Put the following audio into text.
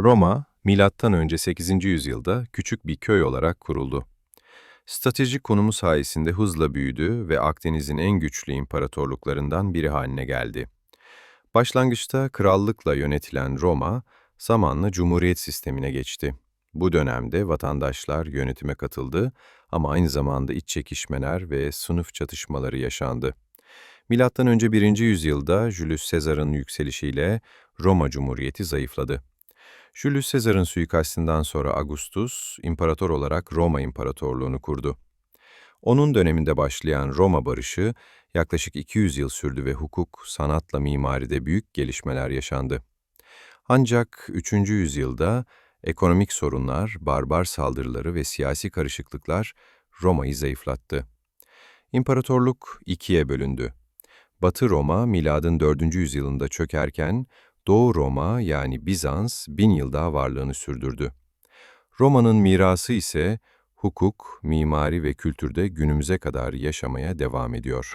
Roma, M.Ö. 8. yüzyılda küçük bir köy olarak kuruldu. Stratejik konumu sayesinde hızla büyüdü ve Akdeniz'in en güçlü imparatorluklarından biri haline geldi. Başlangıçta krallıkla yönetilen Roma, zamanla cumhuriyet sistemine geçti. Bu dönemde vatandaşlar yönetime katıldı ama aynı zamanda iç çekişmeler ve sınıf çatışmaları yaşandı. Milattan önce 1. yüzyılda Julius Caesar'ın yükselişiyle Roma Cumhuriyeti zayıfladı. Julius Caesar'ın suikastından sonra Augustus, imparator olarak Roma İmparatorluğunu kurdu. Onun döneminde başlayan Roma barışı yaklaşık 200 yıl sürdü ve hukuk, sanatla mimaride büyük gelişmeler yaşandı. Ancak 3. yüzyılda ekonomik sorunlar, barbar saldırıları ve siyasi karışıklıklar Roma'yı zayıflattı. İmparatorluk ikiye bölündü. Batı Roma miladın 4. yüzyılında çökerken Doğu Roma yani Bizans bin yıl daha varlığını sürdürdü. Roma'nın mirası ise hukuk, mimari ve kültürde günümüze kadar yaşamaya devam ediyor.